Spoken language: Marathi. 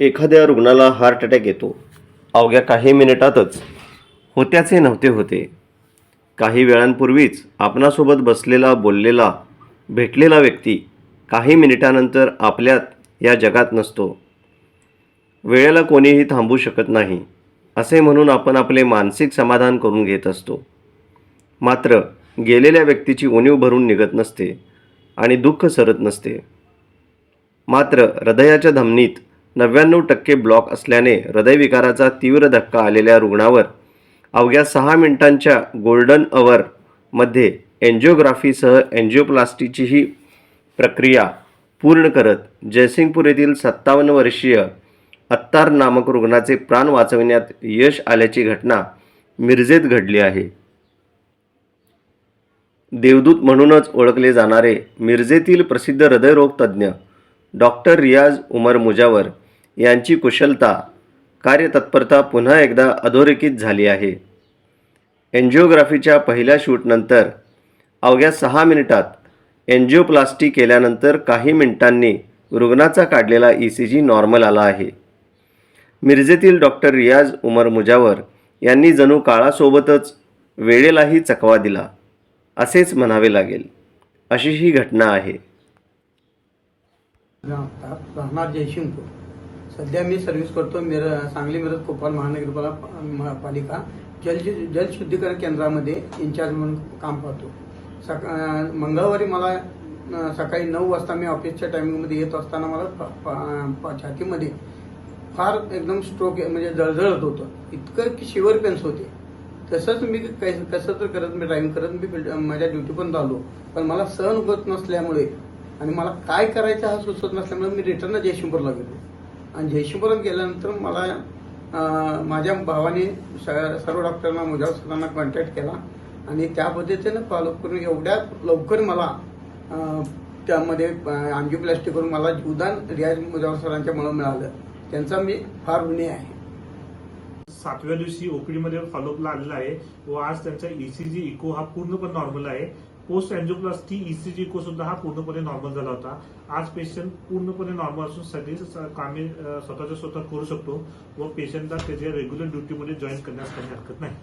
एखाद्या रुग्णाला हार्ट अटॅक येतो. अवघ्या काही मिनिटातच होत्याचे नव्हते होते. काही वेळांपूर्वीच आपणासोबत बसलेला बोललेला भेटलेला व्यक्ती काही मिनिटानंतर आपल्यात या जगात नसतो. वेळेला कोणीही थांबू शकत नाही असे म्हणून आपण आपले मानसिक समाधान करून घेत असतो. मात्र गेलेल्या व्यक्तीची उणीव भरून निघत नसते आणि दुःख सरत नसते. मात्र हृदयाच्या धमनीत नव्याण्णव टक्के ब्लॉक असल्याने हृदयविकाराचा तीव्र धक्का आलेल्या रुग्णावर अवघ्या सहा मिनिटांच्या गोल्डन अवरमध्ये एन्जिओग्राफीसह एन्जिओप्लास्टीचीही प्रक्रिया पूर्ण करत जयसिंगपूर येथील सत्तावन्न वर्षीय अत्तार नामक रुग्णाचे प्राण वाचविण्यात यश आल्याची घटना मिरजेत घडली आहे. देवदूत म्हणूनच ओळखले जाणारे मिरजेतील प्रसिद्ध हृदयरोग तज्ज्ञ डॉक्टर रियाज उमर मुजावर यांची कुशलता कार्यतत्परता पुन्हा एकदा अधोरेखित झाली आहे. एन्जिओग्राफीच्या पहिल्या शूटनंतर अवघ्या सहा मिनिटात एन्जिओप्लास्टी केल्यानंतर काही मिनिटांनी रुग्णाचा काढलेला ई सी जी नॉर्मल आला आहे. मिरजेतील डॉक्टर रियाज उमर मुजावर यांनी जणू काळासोबतच वेळेलाही चकवा दिला असेच म्हणावे लागेल. अशी ही घटना आहे. सध्या मी सर्व्हिस करतो मिर सांगली मिरज कोपाल महानगरपाला पालिका जल जलशुद्धीकरण केंद्रामध्ये इन्चार्ज म्हणून काम पाहतो. सका मंगळवारी मला सकाळी नऊ वाजता मी ऑफिसच्या टायमिंगमध्ये येत असताना मला छातीमध्ये फार एकदम स्ट्रोक म्हणजे जळजळत होतं. इतकं की शिवर पेन्स होते. तसंच मी कसं तर करत मी ड्रायव्हिंग करत मी माझ्या ड्युटी पण आलो पण मला सहन होत नसल्यामुळे आणि मला काय करायचं हा सुचत नसल्यामुळे मी रिटर्न जयशिंगपूरला गेलो. आणि जयशिंगपूरला गेल्यानंतर मला माझ्या भावाने स- सर्व डॉक्टरांना मुजावर सरांना कॉन्टॅक्ट केला. आणि त्या पद्धतीनं फॉलोअप करून एवढ्या लवकर मला त्यामध्ये अँजिओप्लास्टी करून मला जीवदान रियाज मुजावर सरांच्या मुळे मिळालं. त्यांचा मी फार ऋणी आहे. सातव्या दिवशी ओपीडीमध्ये फॉलोअप फॉलोअपला आलेला आहे व आज त्यांचा ईसीजी इको हा पूर्णपणे नॉर्मल आहे. पोस्ट अँजिओप्लास्टी ईसीजी को सुद्धा हा पूर्णपणे नॉर्मल झाला होता. आज पेशंट पूर्णपणे नॉर्मल असून सगळी कामे स्वतःच्या स्वतः करू शकतो व पेशंटला त्याच्या रेग्युलर ड्युटीमध्ये जॉईन करण्यास काही हरकत नाही.